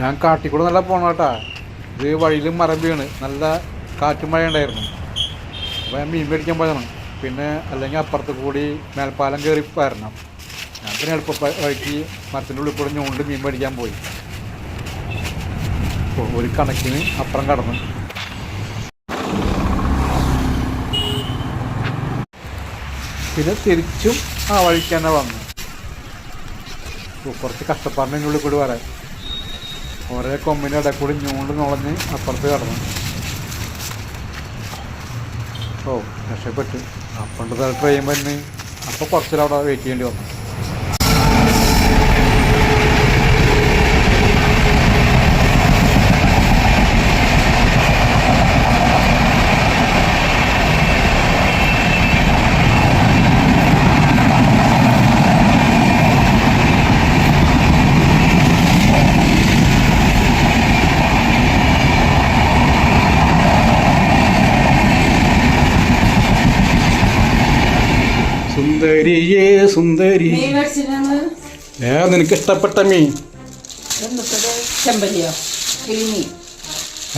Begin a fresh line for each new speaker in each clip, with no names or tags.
ഞാൻ കാട്ടിക്കൂടെ നല്ല പോണ കേട്ടാ. ഇത് വഴിയിൽ മരം വീണ്. നല്ല കാറ്റും മഴ ഉണ്ടായിരുന്നു. അപ്പോൾ ഞാൻ മീൻ മേടിക്കാൻ പോയതാണ്. പിന്നെ അല്ലെങ്കിൽ അപ്പുറത്ത് കൂടി മേൽപ്പാലം കയറി വരണം. ഞാൻ പിന്നെ എളുപ്പ വഴിക്ക് മരത്തിന്റെ ഉള്ളിൽ കൂടെ ഞോണ്ട് മീൻ മേടിക്കാൻ പോയി. ഒരു കണക്കിന് അപ്പുറം കടന്നു. പിന്നെ തിരിച്ചും ആ വഴിക്ക് തന്നെ വന്നു. കുറച്ച് കഷ്ടപ്പാടിനുള്ളിൽ കൂടി വരാൻ. ഒരേ കൊമ്പിന്റെ ഇടയിൽ കൂടി ഞൂണ്ട് നുളഞ്ഞ് അപ്പുറത്ത് കടന്നു. ഓ രക്ഷപ്പെട്ടു. അപ്പണ്ട് ട്രെയിൻ വന്ന്. അപ്പോൾ കുറച്ചിലവിടെ വെയിറ്റ് ചെയ്യേണ്ടി വന്നു. സുന്ദരിയേ സുന്ദരി. ഏ നിനക്ക് ഇഷ്ടപ്പെട്ട മീൻ
ചെമ്പല്ലിയോ?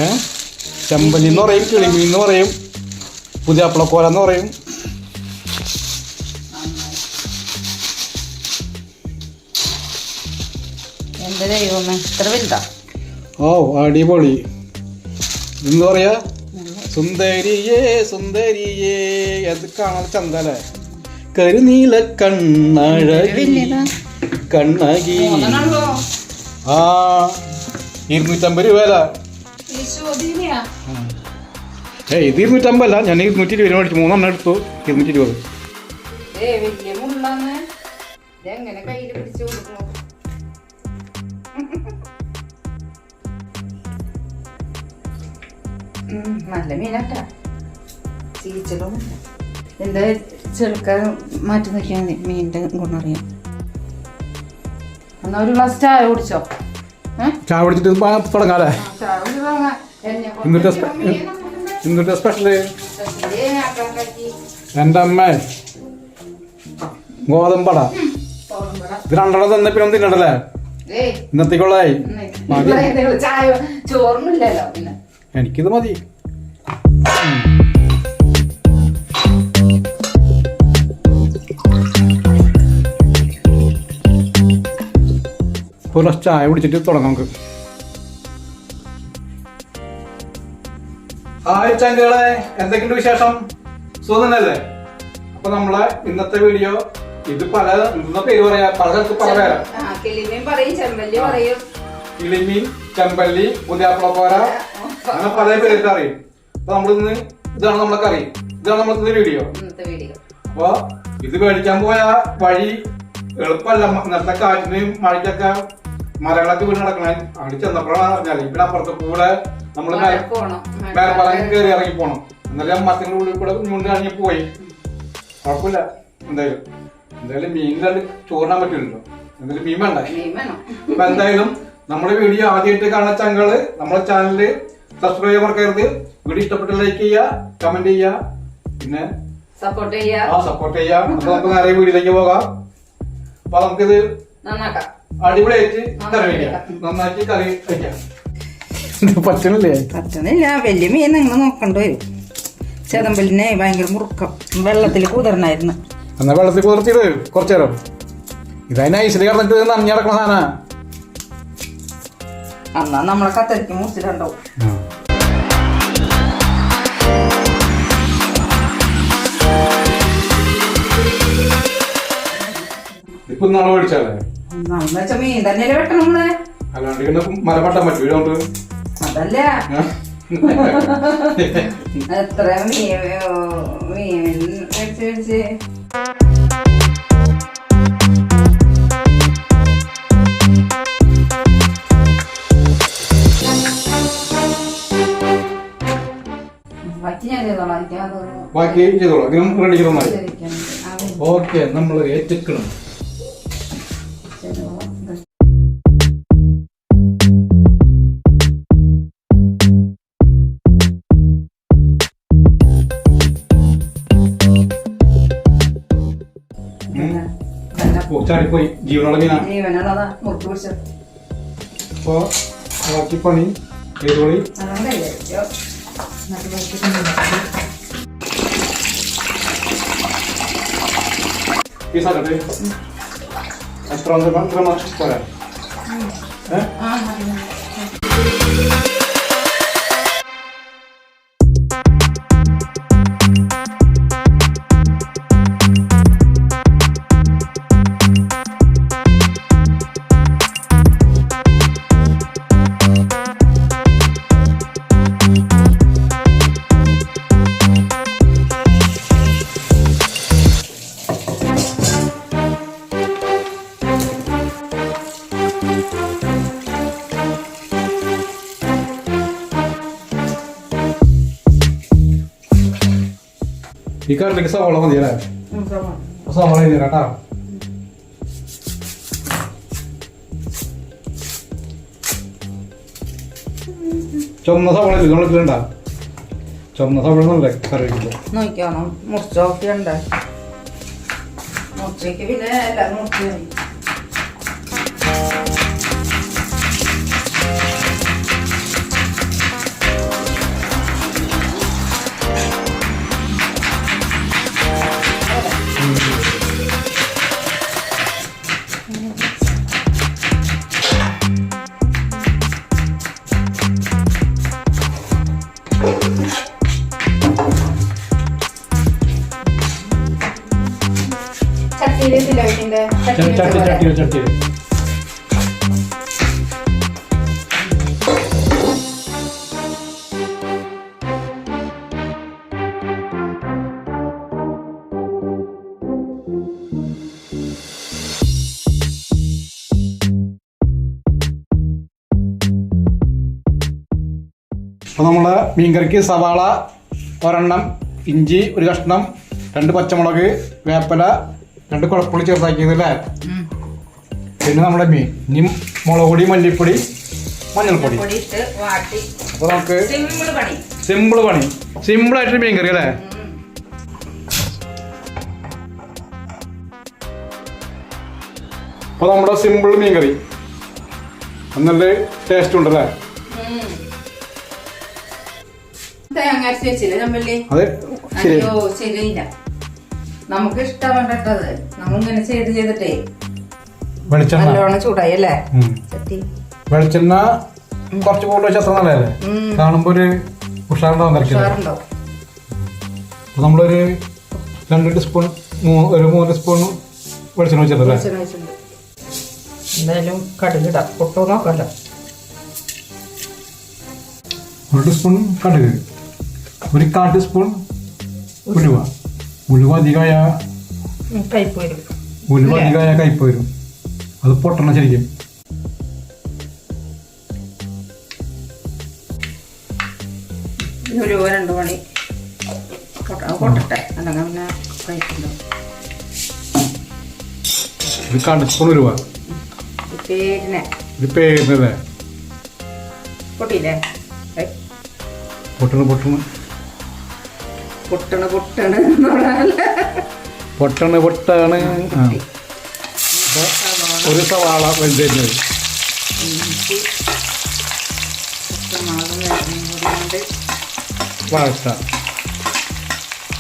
ഏ? ചെമ്പല്ലി എന്ന് പറയും കിളിമീൻ എന്ന് പറയും പുതിയാപ്പിളക്കോല എന്ന് പറയും.
എന്റെ ദൈവമേ ഇത്ര വലുതാ.
ഓ അടിപൊളി. എന്ന് പറയാ? സുന്ദരിയേ സുന്ദരിയേ. അത് കാണാൻ ചന്തല്ലേ? കരുനീല കണ്ണഴകി കണ്ണകി. ആ ഇരുന്നൂറ്റമ്പത് രൂപ ഏ ഇത് ഇരുന്നൂറ്റമ്പല്ല ഞാൻ ഇരുന്നൂറ്റി ഇരുപത് മേടിച്ചു. മൂന്നെണ്ണം എടുത്തു. ഇരുന്നൂറ്റി ഇരുപത്
നല്ല മീനാട്ടാ. ചീച്ചലും എന്താ ചെളുക്ക മാറ്റി നോക്കിയാൽ മതി മീനിന്റെ ഗുണറിയാം എന്നാ ഒരു ഗ്ലാസ് ചായ കുടിച്ചോ?
ചായ കുടിച്ചിട്ട് തുടങ്ങാല്ലേ? ഇന്നത്തെ. ഇന്നത്തെ. എന്റെ അമ്മ ഗോതമ്പട. ഇത് രണ്ടെണ്ണം തന്നെ പിന്നെ തിന്നണ്ടല്ലേ? ഇന്നത്തേക്കുള്ളതായി എനിക്കിത് മതി. ഒരു ഗ്ലാസ് ചായ കുടിച്ചിട്ട് തുടങ്ങാം നമുക്ക്. ഹായ് ചങ്കുകളെ എന്തൊക്കെയുണ്ട് വിശേഷം? സുഖം തന്നെയല്ലേ അപ്പൊ നമ്മളെ ഇന്നത്തെ വീഡിയോ ഇത് പല ഇന്ന പേര് പറയാ പല സ്ഥലത്ത് പല പേരാ
കിളിമീൻ പറയും ചെമ്പല്ലി പറയും.
കിളിമീൻ ചെമ്പല്ലി പുതിയാപ്പിളപ്പോര അങ്ങനെ പല പേരിട്ട് അറിയും. അപ്പൊ നമ്മളിന്ന് ഇതാണ് നമ്മളെ കറി. ഇതാണ് നമ്മളെ വീഡിയോ
ഇന്നത്തെ വീഡിയോ
അപ്പൊ ഇത് മേടിക്കാൻ പോയ വഴി എളുപ്പമല്ല. ഇന്നത്തെ കാറ്റിനെയും കാറ്റിനും മഴയ്ക്കൊക്കെ മരങ്ങളൊക്കെ വീട് നടക്കണേ അവിടെ ചെന്നപ്പോഴാണ് അറിഞ്ഞാൽ ഇവിടെ അപ്പുറത്തെ കൂടെ
പോണം.
മേൽപ്പാലം കയറി ഇറങ്ങി പോണം എന്നാലും മരത്തിന്റെ ഉള്ളിൽ കൂടെ ഞുണ്ട് ഇറങ്ങി പോയി. കുഴപ്പമില്ല. എന്തായാലും എന്തായാലും മീനിലാണ്ട് ചോറിനാൻ പറ്റില്ലല്ലോ. എന്തായാലും മീൻ വേണ്ട. അപ്പൊ എന്തായാലും നമ്മുടെ വീഡിയോ ആദ്യമായിട്ട് കാണുന്ന ചങ്ങൾ നമ്മുടെ ചാനൽ സബ്സ്ക്രൈബ് ചെയ്യാൻ മറക്കരുത്. വീഡിയോ ഇഷ്ടപ്പെട്ട ലൈക്ക് ചെയ്യുക കമന്റ് ചെയ്യുക. പിന്നെ
സപ്പോർട്ട് ചെയ്യാ
ആ സപ്പോർട്ട് ചെയ്യാം അപ്പൊ നമുക്ക് നേരെ വീഡിയോയിലേക്ക് പോകാം. അപ്പൊ നമുക്കിത്
നന്നാക്കാം.
അടിപൊളിയായിട്ട് കറി വെക്കാം. നന്നാക്കി കറി വെക്കാം. പറ്റണില്ലേ?
പറ്റണില്ല. വലിയ മീൻ നിങ്ങൾ നോക്കണ്ട വരും. ചെതമ്പലിനെ ഭയങ്കര മുറുക്കം. വെള്ളത്തിൽ കുതിർന്നായിരുന്നു.
എന്നാ വെള്ളത്തിൽ കുതിർത്തിട്ട് കുറച്ചു നേരം. ഇതതിന് കടന്നിട്ട് കിടന്നിട്ട് നനഞ്ഞു കിടക്കുന്ന സാധന.
എന്നാ നമ്മളെ കത്തരിക്ക് മുറിച്ചിട്ടുണ്ടാവും
ഇപ്പൊ നാളെ മേടിച്ചാലേ
മീൻ തന്നെ വെട്ടണം നമ്മളെ?
അല്ലാണ്ട് ഇങ്ങനെ മല പട്ടാൻ പറ്റൂല അതുകൊണ്ട്
അതല്ല. എത്ര മീൻ മീൻ മേടിച്ച് മേടിച്ച്. ബാക്കി ചെയ്തോളാം
ഓക്കെ നമ്മൾ
ബാക്കി
ചാടിപ്പോയി. ജീവനുള്ള മീനാ.
ജീവനുള്ളതാ മുറുക്കി പിടിച്ചത്
അപ്പോൾ ബാക്കി പണി. ചെയ്തോളി. ഈ സാധനം എത്ര എത്ര മാസം പോരാ. ഏ? ഈ കറിലേക്ക് സവാള മതി അല്ലേ
സവാള.
തരാം കേട്ടോ? ചുമന്ന സവാള ഇല്ല? നമ്മൾ ഇതിലുണ്ട ചുമന്ന സവാള നല്ല കറി വയ്ക്കുമ്പോൾ
നോക്കിയോണം? മുറിച്ച് നോക്കിയുണ്ട് മുറിച്ചേക്ക് പിന്നെ എല്ലാം മുറിച്ച്
ചട്ടി ചട്ടി ചട്ടി അപ്പോൾ നമ്മൾ മീൻകറിക്ക് സവാള ഒരെണ്ണം ഇഞ്ചി ഒരു കഷ്ണം രണ്ട് പച്ചമുളക് വേപ്പല രണ്ട് കുഴപ്പുള്ളി ചെറുതാക്കിയത് അല്ലേ പിന്നെ നമ്മുടെ മീൻ. ഇനി മുളക് പൊടി മല്ലിപ്പൊടി മഞ്ഞൾപ്പൊടി. അപ്പൊ നമുക്ക്
സിമ്പിൾ പണി.
സിമ്പിൾ ആയിട്ട് മീൻ കറി അല്ലേ? അപ്പൊ നമ്മുടെ സിമ്പിൾ മീൻ കറി. നല്ല ടേസ്റ്റ് ഉണ്ടല്ലേ?
അല്ലേ തേങ്ങ അരച്ച് വെച്ചില്ലേ നമ്മല്ലേ
അതെ. ശരി.
ശരിയില്ല നമുക്ക് ഇഷ്ടപ്പെട്ടത് നമ്മളിങ്ങനെ ചെയ്ത് ചെയ്തിട്ടേ.
വെളിച്ചെണ്ണ.
നല്ലോണം ചൂടായി അല്ലേ? ചട്ടി.
വെളിച്ചെണ്ണ കുറച്ച് കൂടുതൽ വെച്ചാൽ അത്ര നല്ലതല്ലേ. കാണുമ്പോൾ ഒരു ഉഷാറുണ്ടാവും നമ്മളൊരു രണ്ട് ടീസ്പൂൺ ഒരു മൂന്ന് സ്പൂൺ വെളിച്ചെണ്ണ വെച്ചിട്ടല്ലേ.
എന്തായാലും കടുകിടാം. പൊട്ടോ നോക്കല്ലോ
ഒരു ടീസ്പൂൺ കടുക്. ഒരു കാൽ ടീസ്പൂൺ ഉലുവ. ഉലുവ അധികമായ
കയ്പ് വരും
ഉലുവ
ഇല്ലേ?
അധികമായ കയ്പ് വരും അത് പൊട്ടണം ശരിക്കും.
രണ്ട് മണി. പൊട്ടട്ടെ. അല്ലെങ്കിൽ പിന്നെ
ഉലുവ.
പേരിനെ. പൊട്ടിയില്ലേ?
പൊട്ടണ് പൊട്ടണ്.
പൊട്ടണ് പൊട്ടണ
പൊട്ടണ് പൊട്ടാണ്. ഒരു സവാള വലുതായിരുന്നത് വാഴത്ത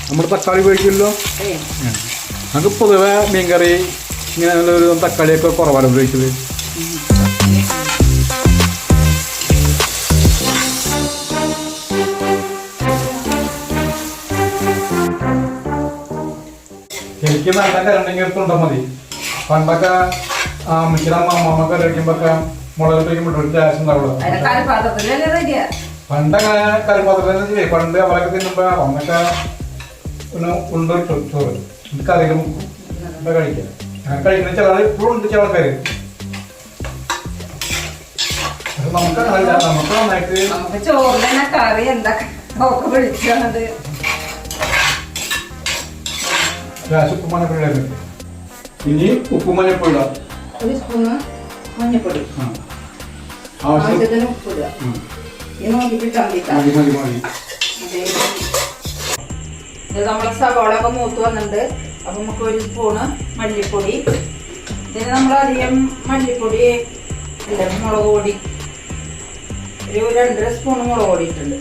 നമ്മൾ തക്കാളി ഉപയോഗിക്കില്ലോ
ഏയ്,
നമുക്ക് പൊതുവെ മീൻകറി ഇങ്ങനെ നല്ലൊരു തക്കാളിയൊക്കെ കുറവാണ് ഉപയോഗിച്ചത്. എനിക്ക് നല്ല കരണ്ടെങ്കിൽ എടുത്തുണ്ടാ മതി. പണ്ടൊക്കെ അമ്മച്ചിയുടെ അമ്മമ്മ കറി വയ്ക്കുമ്പോഴൊക്കെ മുളക് വയ്ക്കുമ്പോൾ ഒരു
കറിപ്പാത്രത്തിലല്ലേ റെഡിയാ
പണ്ടങ്ങനെ കറിപാത്രത്തിൽ ചെയ്യും പണ്ട് അവരൊക്കെ തിന്നുമ്പോ അന്നൊക്കെ പിന്നെ ഉണ്ടിട്ടു ചോറ്. കറികളും എന്താ കഴിക്കുക അങ്ങനെ കഴിക്കുന്ന ചില ആൾ ഇപ്പോഴും ഉണ്ട് ചില ആൾക്കാര്. നമുക്ക് നമുക്ക് നന്നായിട്ട്
ചോറിന് കറി എന്താ? ഒക്കെ വിളിച്ചത്
ഉപ്പ് മഞ്ഞപ്പൊടി ഇനി ഉപ്പ് മഞ്ഞപ്പൊടി ഇടാം
ഒരു സ്പൂണ് മഞ്ഞപ്പൊടി ആവശ്യത്തിന് ഉപ്പ് ഇടുക. ഇത് നോക്കിയിട്ട് ചമ്പിക്കാം
മതി മതി മതി
ഇത് നമ്മളെ സവാളൊക്കെ മൂത്ത് വന്നിട്ടുണ്ട്. അപ്പൊ നമുക്ക് ഒരു സ്പൂണ് മല്ലിപ്പൊടി. ഇതിന് നമ്മൾ അധികം മല്ലിപ്പൊടി അല്ല മുളക് പൊടി. ഒരു രണ്ടര സ്പൂൺ മുളക് പൊടി ഇട്ടുണ്ട്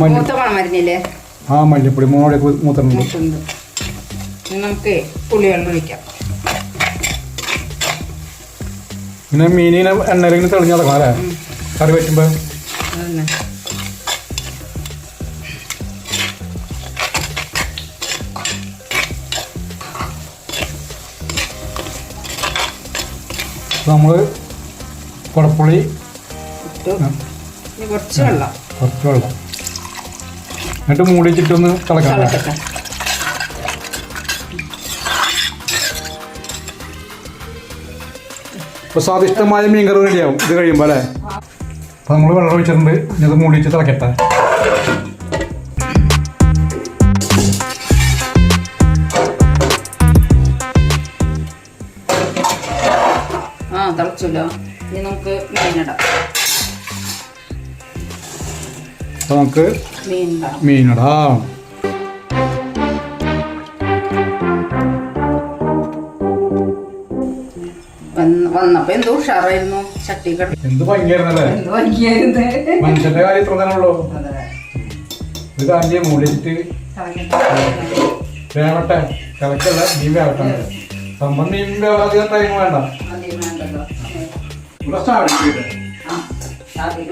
മൂത്ത പണം
ആ മല്ലിപ്പൊടി മോളൊക്കെ മൂത്തുണ്ട്.
നമുക്ക് പുളിവെള്ളം ഒഴിക്കാം.
പിന്നെ മീനിനെ എണ്ണയിലിങ്ങനെ തെളിഞ്ഞ തുടങ്ങാം അല്ലേ. കറി വെക്കുമ്പോ?
നമ്മൾ
നമ്മൾ കുടപ്പുളി
കുറച്ച് വെള്ളം.
കുറച്ച് വെള്ളം. എന്നിട്ട് മൂടി വെച്ചിട്ടൊന്ന് തിളക്കാം?
തിളക്കട്ടെ.
അപ്പോൾ സ്വാദിഷ്ടമായ മീൻ കറി റെഡിയാവും ഇത് കഴിയുമ്പോൾ അല്ലേ? അപ്പോൾ നമ്മൾ വെള്ളം ഒഴിച്ചിട്ടുണ്ട്. ഇനി അത് മൂടി വെച്ച് തിളക്കട്ടെ.
ആ തിളച്ചല്ലോ. ഇനി നമുക്ക് മീനിടാം
അപ്പോൾ നമുക്ക്
മീനിടാം. വന്നപ്പോ എന്തോ ഉഷാറായിരുന്നു. ചട്ടി
എന്ത് ഭംഗിയായിരുന്നല്ലേ?
എന്ത് ഭംഗിയായിരുന്നു?
മനുഷ്യന്റെ കാര്യം ഇത്ര തന്നെ ഉള്ളൂ
അതെ.
ഇത് കാര്യം മൂടി വേവട്ടെ. തിളക്കല്ല മീൻ വേവട്ടെ. സംഭവം മീൻ വേവാധികം ടൈം വേണ്ട. ഇവിടെ സ്റ്റാർട്ട് ചെയ്തേ.
അതിൽ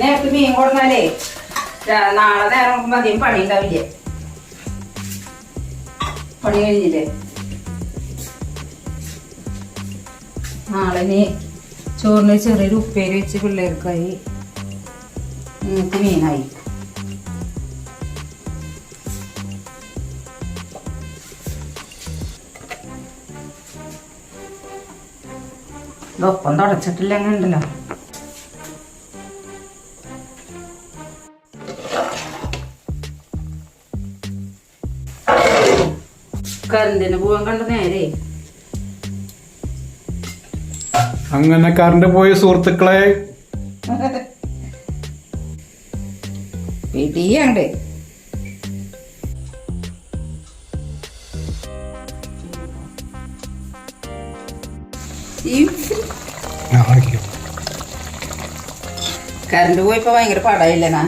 നേരത്ത് മീൻ കൊടുന്നാലേ നാളെ നേരം നോക്കുമ്പോ അധികം പണി ഉണ്ടാവില്ലേ? പണി കഴിഞ്ഞില്ലേ? നാളെ നീ ചോറിന് ചെറിയൊരു ഉപ്പേരി വെച്ച് പിള്ളേർക്കായി. നിങ്ങൾക്ക് മീനായി ഇതൊപ്പം തുടച്ചിട്ടില്ല അങ്ങനെ ഉണ്ടല്ലോ. കറന്റിന് പോവാൻ കണ്ട നേരെ.
അങ്ങനെ കറണ്ട് പോയ സുഹൃത്തുക്കളെ.
പിടിയാണ്ട്. കറണ്ട് പോയപ്പോ ഭയങ്കര പാടായില്ലേനാ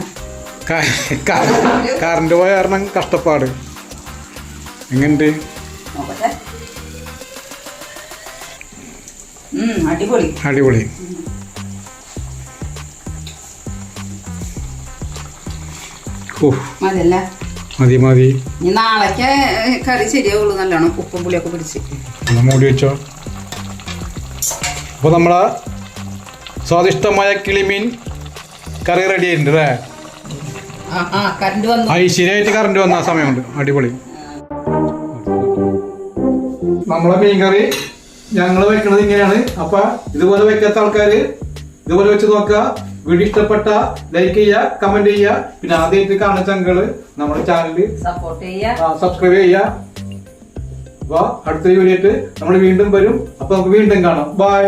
കറണ്ട് പോയ കാരണം കഷ്ടപ്പാട്.
എങ്ങനെ അടിപൊളി.
അടിപൊളി.
മതിയല്ല?
മതി മതി.
നാളേക്ക് കറി ശരിയാവുള്ളൂ നല്ലോണം. ഉപ്പും പുളിയൊക്കെ പിടിച്ച്.
മൂടി വെച്ചോ. അപ്പോൾ നമ്മളെ സ്വാദിഷ്ടമായ കിളിമീൻ കറി റെഡി ആയിട്ടുണ്ട് അല്ലേ? ഐശ്വര്യമായിട്ട് കറണ്ട് വന്ന. ആ സമയമുണ്ട് അടിപൊളി. നമ്മളെ മീൻ കറി ഞങ്ങൾ വെക്കുന്നത് ഇങ്ങനെയാണ്. അപ്പൊ ഇതുപോലെ വെക്കാത്ത ആൾക്കാര് ഇതുപോലെ വെച്ച് നോക്കുക. വീഡിയോ ഇഷ്ടപ്പെട്ട ലൈക്ക് ചെയ്യുക കമന്റ് ചെയ്യുക. പിന്നെ ആദ്യമായിട്ട് കാണുന്ന ചങ്കൾ നമ്മുടെ ചാനൽ
സപ്പോർട്ട് ചെയ്യുക.
സബ്സ്ക്രൈബ് ചെയ്യുക. അപ്പൊ അടുത്ത വീഡിയോ ആയിട്ട് നമ്മൾ വീണ്ടും വരും. അപ്പൊ നമുക്ക് വീണ്ടും കാണാം. ബൈ